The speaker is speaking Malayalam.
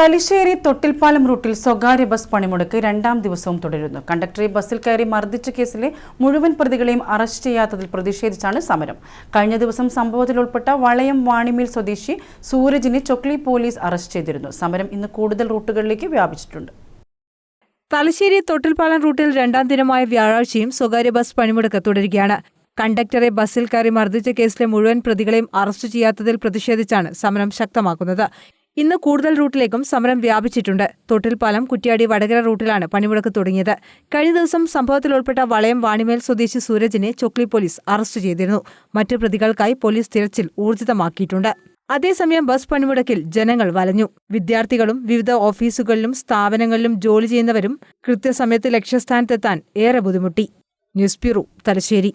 തലശ്ശേരി തൊട്ടിൽപ്പാലം റൂട്ടിൽ സ്വകാര്യ ബസ് പണിമുടക്ക് രണ്ടാം ദിവസവും തുടരുന്നു. കണ്ടക്ടറെ ബസ്സിൽ കയറി മർദ്ദിച്ച കേസിലെ മുഴുവൻ പ്രതികളെയും അറസ്റ്റ് ചെയ്യാത്തതിൽ പ്രതിഷേധിച്ചാണ് സമരം. കഴിഞ്ഞ ദിവസം സംഭവത്തിൽ ഉൾപ്പെട്ട വളയം വാണിമേൽ സ്വദേശി സൂരജിനെ ചൊക്ലി പോലീസ് അറസ്റ്റ് ചെയ്തിരുന്നു. സമരം ഇന്ന് കൂടുതൽ റൂട്ടുകളിലേക്ക് വ്യാപിച്ചിട്ടുണ്ട്. തലശ്ശേരി തൊട്ടിൽപ്പാലം റൂട്ടിൽ രണ്ടാം ദിനമായ വ്യാഴാഴ്ചയും സ്വകാര്യ ബസ് പണിമുടക്ക് തുടരുകയാണ്. കണ്ടക്ടറെ ബസ്സിൽ കയറി മർദ്ദിച്ച കേസിലെ മുഴുവൻ പ്രതികളെയും അറസ്റ്റ് ചെയ്യാത്തതിൽ പ്രതിഷേധിച്ചാണ് സമരം ശക്തമാക്കുന്നത്. ഇന്ന് കൂടുതൽ റൂട്ടിലേക്കും സമരം വ്യാപിച്ചിട്ടുണ്ട്. തൊട്ടിൽപ്പാലം കുറ്റ്യാടി വടകര റൂട്ടിലാണ് പണിമുടക്ക് തുടങ്ങിയത്. കഴിഞ്ഞ ദിവസം സംഭവത്തിൽ ഉൾപ്പെട്ട വളയം വാണിമേൽ സ്വദേശി സൂരജിനെ ചൊക്ലി പോലീസ് അറസ്റ്റ് ചെയ്തിരുന്നു. മറ്റു പ്രതികൾക്കായി പോലീസ് തിരച്ചിൽ ഊർജിതമാക്കിയിട്ടുണ്ട്. അതേസമയം ബസ് പണിമുടക്കിൽ ജനങ്ങൾ വലഞ്ഞു. വിദ്യാർത്ഥികളും വിവിധ ഓഫീസുകളിലും സ്ഥാപനങ്ങളിലും ജോലി ചെയ്യുന്നവരും കൃത്യസമയത്ത് ലക്ഷ്യസ്ഥാനത്തെത്താൻ ഏറെ ബുദ്ധിമുട്ടി. News bureau Thalassery.